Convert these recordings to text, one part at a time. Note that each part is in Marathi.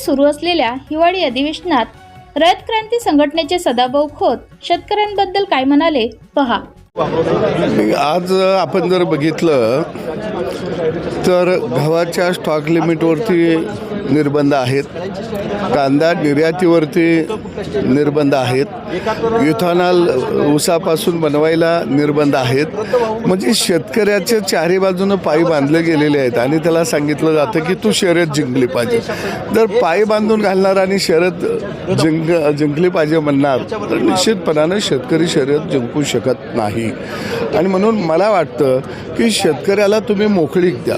सुरू असलेल्या हिवाळी अधिवेशनात रयत क्रांती संघटनेचे सदाभाऊ खोत शेतकऱ्यांबद्दल काय म्हणाले पहा. आज आपण जर बघितलं तर गव्हाच्या स्टॉक लिमिटवरती निर्बंध आहेत. कांदा निर्यातीवरती निर्बंध आहेत. इथॉनॉल उसापासून बनवायला निर्बंध आहेत. म्हणजे शेतकऱ्याच्या चारी बाजूनं पायी बांधले गेलेले आहेत आणि त्याला सांगितलं जातं की तू शर्यत जिंकली पाहिजे. जर पायी बांधून घालणार आणि शर्यत जिंक जिंकली पाहिजे म्हणणार तर निश्चितपणानं शेतकरी शर्यत जिंकू शकत नाही. आणि म्हणून मला वाटतं की शेतकऱ्याला तुम्ही मोकळीक द्या.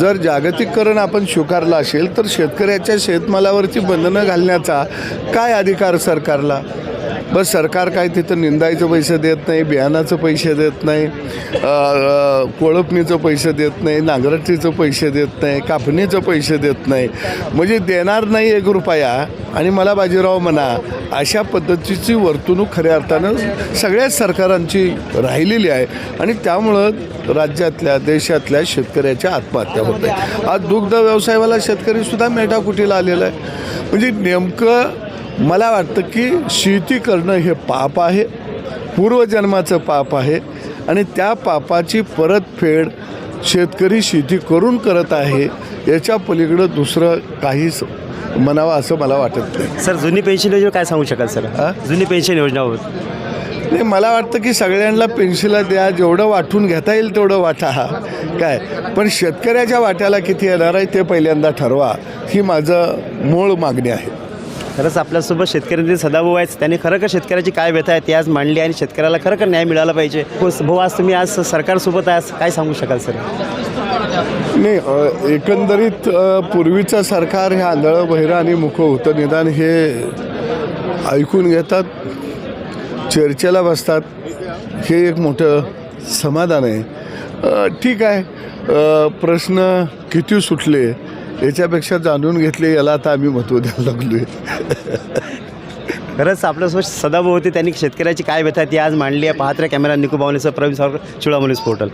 जर जागतिककरण आपण स्वीकारलं असेल तर शेतकऱ्याच्या शेतमालावरची बंधनं घालण्याचा काय अधिकार सरकारला? बस सरकार काय तिथं निंदायचं पैसे देत नाही बियाणाचं पैसे देत नाही कोळपणीचं पैसे देत नाही नांगरटीचं पैसे देत नाही कापणीचं पैसे देत नाही. म्हणजे देणार नाही एक रुपया. आणि मला बाजीराव म्हणा अशा पद्धतीची वर्तणूक खऱ्या अर्थानं सगळ्याच सरकारांची राहिलेली आहे. आणि त्यामुळं राज्यातल्या देशातल्या शेतकऱ्याच्या आत्महत्या होत आहेत. आज दुग्ध व्यवसायवाला शेतकरीसुद्धा मेटाकुटीला आलेला आहे. म्हणजे नेमकं मला वाटतं की शेती करणं हे पाप आहे. पूर्वजन्माचं पाप आहे. आणि त्या पापाची परतफेड शेतकरी शेती करून करत आहे याच्या पलीकडं दुसरं काहीच म्हणावं असं मला वाटत नाही. सर जुनी पेन्शन योजना काय सांगू शकाल सर? हा? जुनी पेन्शन योजना नाही मला वाटतं की सगळ्यांना पेन्शिला द्या जेवढं वाटून घेता येईल तेवढं वाटा. काय? पण शेतकऱ्याच्या वाट्याला किती येणार आहे ते पहिल्यांदा ठरवा. ही माझं मूळ मागणी आहे. खरंच आपल्यासोबत शेतकऱ्यांचे सदाभाऊ आहेत त्यांनी खरं का शेतकऱ्याची काय व्यथा आहे ती आज मांडली आणि शेतकऱ्याला खरं का न्याय मिळाला पाहिजे? भाऊ आज तुम्ही आज सरकारसोबत आज काय सांगू शकाल सर? नाही एकंदरीत पूर्वीचं सरकार हे आंधळं बहिरं आणि मुख होतं. निदान हे ऐकून घेतात चर्चेला बसतात. हे एक मोठं समाधान आहे. ठीक आहे. प्रश्न किती सुटले? याच्यापेक्षा जाणून घेतले याला आता आम्ही महत्त्व द्यायला लागलो आहे खरंच आपल्यासोबत सदाभाऊ होते त्यांनी शेतकऱ्याची काय व्यथा आहे ती आज मांडली आहे. पाहत्या कॅमेरा निकू बावनेसह प्रवीण सावरकर चिळामुलीस पोर्टल.